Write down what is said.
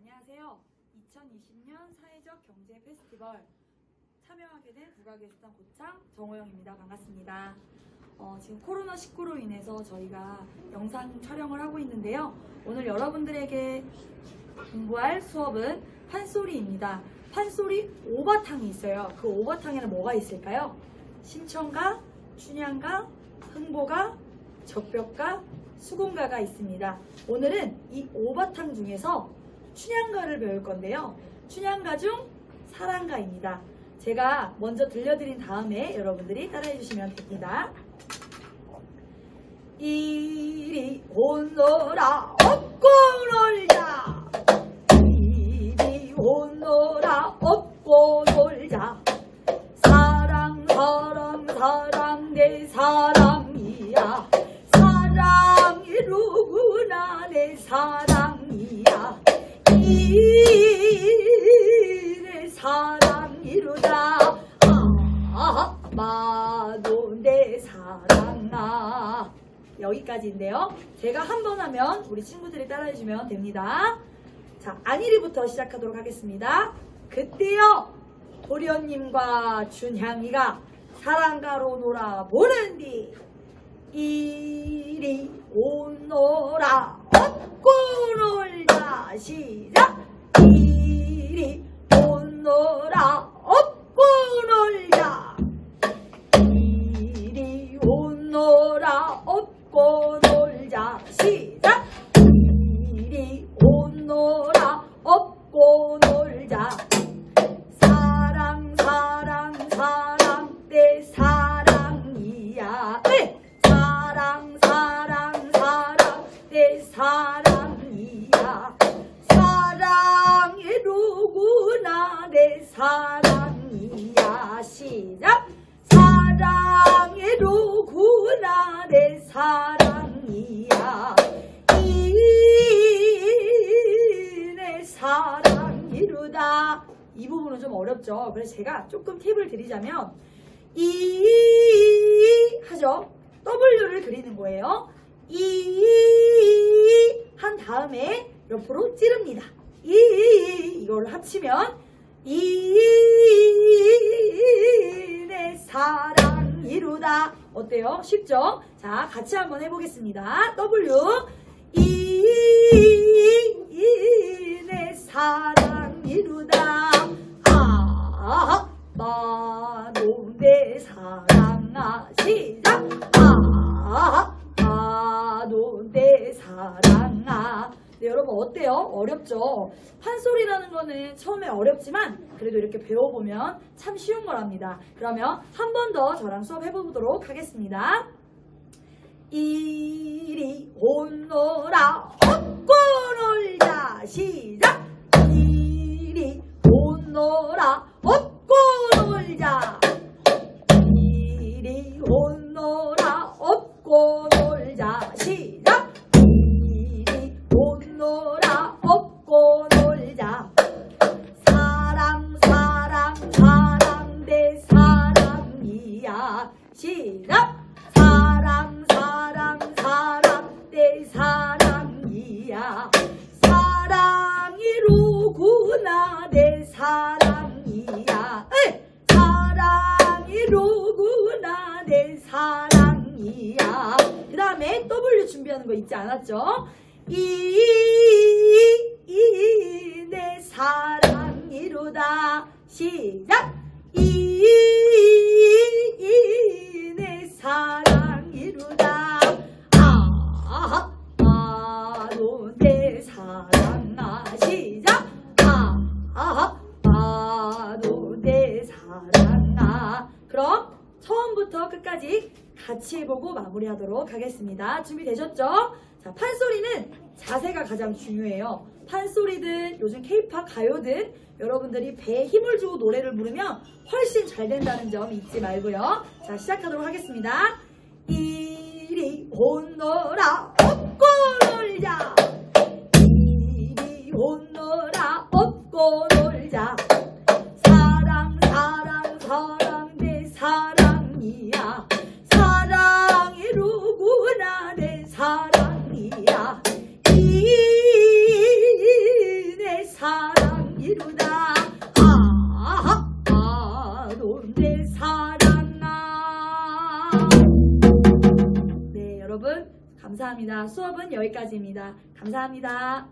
안녕하세요. 2020년 사회적 경제 페스티벌 참여하게 된 국악예술단 고창 정호영입니다. 반갑습니다. 어, 지금 코로나19로 인해서 저희가 영상 촬영을 하고 있는데요. 오늘 여러분들에게 공부할 수업은 판소리입니다. 판소리 오바탕이 있어요. 그 오바탕에는 뭐가 있을까요? 신청가, 춘향가, 흥보가, 적벽가, 수공가가 있습니다. 오늘은 이 오바탕 중에서 춘향가를 배울 건데요. 춘향가 중 사랑가입니다. 제가 먼저 들려드린 다음에 여러분들이 따라해 주시면 됩니다. 이리 오너라 업고 놀자 이리 오너라 업고 놀자 사랑 사랑 사랑 내 사랑이야 사랑이 누구나 내 사랑이야 이내 사랑이로다 아 마도 내 사랑아 여기까지인데요. 제가 한 번 하면 우리 친구들이 따라해주면 됩니다. 자 안일이부터 시작하도록 하겠습니다. 그때요 도련님과 춘향이가 사랑가로 놀아보는디. 이리 오너라 업고 놀자. 시작. 이리 오너라. 업고 놀자. 이리 오너라. 업고 내 사랑이야. 시작. 사랑이 누구나 내 사랑이야. 이 내 사랑이루다. 이 부분은 좀 어렵죠. 그래서 제가 조금 팁을 드리자면 이 하죠? W를 그리는 거예요. 이 한 다음에 옆으로 찌릅니다. 이 이거를 합치면 이내 사랑 이루다. 어때요? 쉽죠? 자 같이 한번 해보겠습니다. W. 이내 사랑 이루다. 아 마놈 내 사랑아 시작. 아 마놈 내 사랑아 네, 여러분 어때요? 어렵죠? 판소리라는 거는 처음에 어렵지만 그래도 이렇게 배워보면 참 쉬운 거랍니다. 그러면 한 번 더 저랑 수업 해보도록 하겠습니다. 이 누구나 내 사랑이야 에이! 사랑이 누구나 내 사랑이야 그 다음에 W 준비하는 거 잊지 않았죠? 이내 사랑이로다 시작 이내 사랑이로다 아 바로 내 사랑아 시 그럼 처음부터 끝까지 같이 해보고 마무리하도록 하겠습니다. 준비되셨죠? 자, 판소리는 자세가 가장 중요해요. 판소리든 요즘 케이팝 가요든 여러분들이 배에 힘을 주고 노래를 부르면 훨씬 잘 된다는 점 잊지 말고요. 자, 시작하도록 하겠습니다. 이리 오너라 사랑이야. 사랑이로구나 내 사랑이야. 이 내 사랑이로다. 아하 아로 내 사랑아. 네 여러분 감사합니다. 수업은 여기까지입니다. 감사합니다.